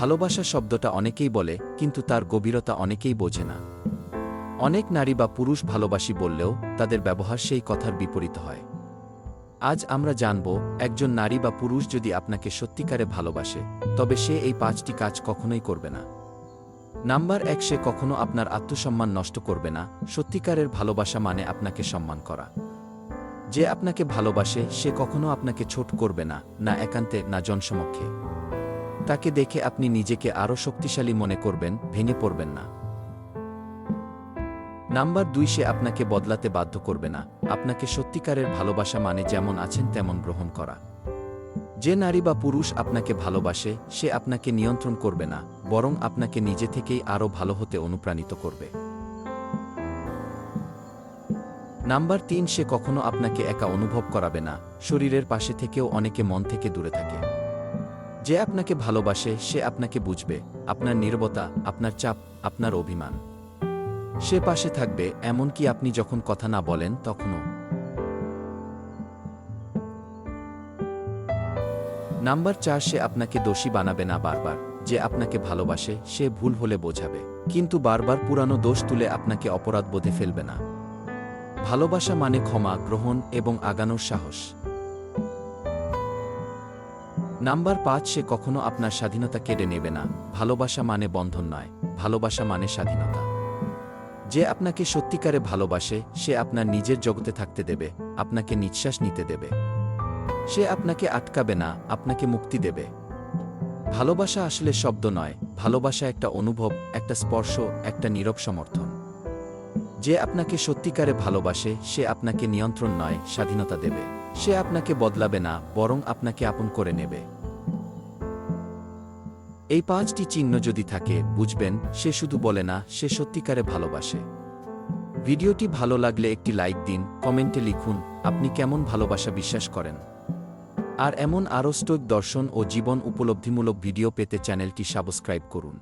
ভালোবাসা শব্দটা অনেকেই বলে, কিন্তু তার গভীরতা অনেকেই বোঝে না। অনেক নারী বা পুরুষ ভালোবাসি বললেও তাদের ব্যবহার সেই কথার বিপরীত হয়। আজ আমরা জানব, একজন নারী বা পুরুষ যদি আপনাকে সত্যিকারে ভালোবাসে, তবে সে এই পাঁচটি কাজ কখনোই করবে না। নাম্বার এক, সে কখনো আপনার আত্মসম্মান নষ্ট করবে না। সত্যিকারের ভালোবাসা মানে আপনাকে সম্মান করা। যে আপনাকে ভালোবাসে, সে কখনো আপনাকে ছোট করবে না না একান্তে, না জনসমক্ষে। তাকে দেখে আপনি নিজেকে আরও শক্তিশালী মনে করবেন, ভেঙে পড়বেন না। নাম্বার দুই, সে আপনাকে বদলাতে বাধ্য করবে না। আপনাকে সত্যিকারের ভালোবাসা মানে যেমন আছেন তেমন গ্রহণ করা। যে নারী বা পুরুষ আপনাকে ভালোবাসে, সে আপনাকে নিয়ন্ত্রণ করবে না, বরং আপনাকে নিজে থেকেই আরও ভালো হতে অনুপ্রাণিত করবে। নাম্বার তিন, সে কখনো আপনাকে একা অনুভব করাবে না। শরীরের পাশে থেকেও অনেকে মন থেকে দূরে থাকে। যে আপনাকে ভালোবাসে, সে আপনাকে বুঝবে। আপনার নীরবতা, আপনার চাপ, আপনার অভিমান। সে পাশে থাকবে, এমনকি আপনি যখন কথা না বলেন, তখনও। নাম্বার চার, সে আপনাকে দোষী বানাবে না বারবার। যে আপনাকে ভালোবাসে, সে ভুল হলে বোঝাবে। কিন্তু বারবার পুরানো দোষ তুলে আপনাকে অপরাধ বোধে ফেলবে না। ভালোবাসা মানে ক্ষমা, গ্রহণ এবং আগানোর সাহস। নাম্বার পাঁচ, সে কখনো আপনার স্বাধীনতা কেড়ে নেবে না। ভালোবাসা মানে বন্ধন নয়, ভালোবাসা মানে স্বাধীনতা। যে আপনাকে সত্যিকারে ভালোবাসে, সে আপনার নিজের জগতে থাকতে দেবে, আপনাকে নিঃশ্বাস নিতে দেবে। সে আপনাকে আটকাবে না, আপনাকে মুক্তি দেবে। ভালোবাসা আসলে শব্দ নয়, ভালোবাসা একটা অনুভব, একটা স্পর্শ, একটা নীরব সমর্থন। যে আপনাকে সত্যিকারে ভালোবাসে, সে আপনাকে নিয়ন্ত্রণ নয়, স্বাধীনতা দেবে। সে আপনাকে বদলাবে না, বরং আপনাকে আপন করে নেবে। এই পাঁচটি চিহ্ন যদি থাকে, বুঝবেন, সে শুধু বলে না, সে সত্যিকারে ভালোবাসে। ভিডিওটি ভালো লাগলে একটি লাইক দিন, কমেন্টে লিখুন, আপনি কেমন ভালোবাসা বিশ্বাস করেন। আর এমন আরও স্টোক দর্শন ও জীবন উপলব্ধিমূলক ভিডিও পেতে চ্যানেলটি সাবস্ক্রাইব করুন।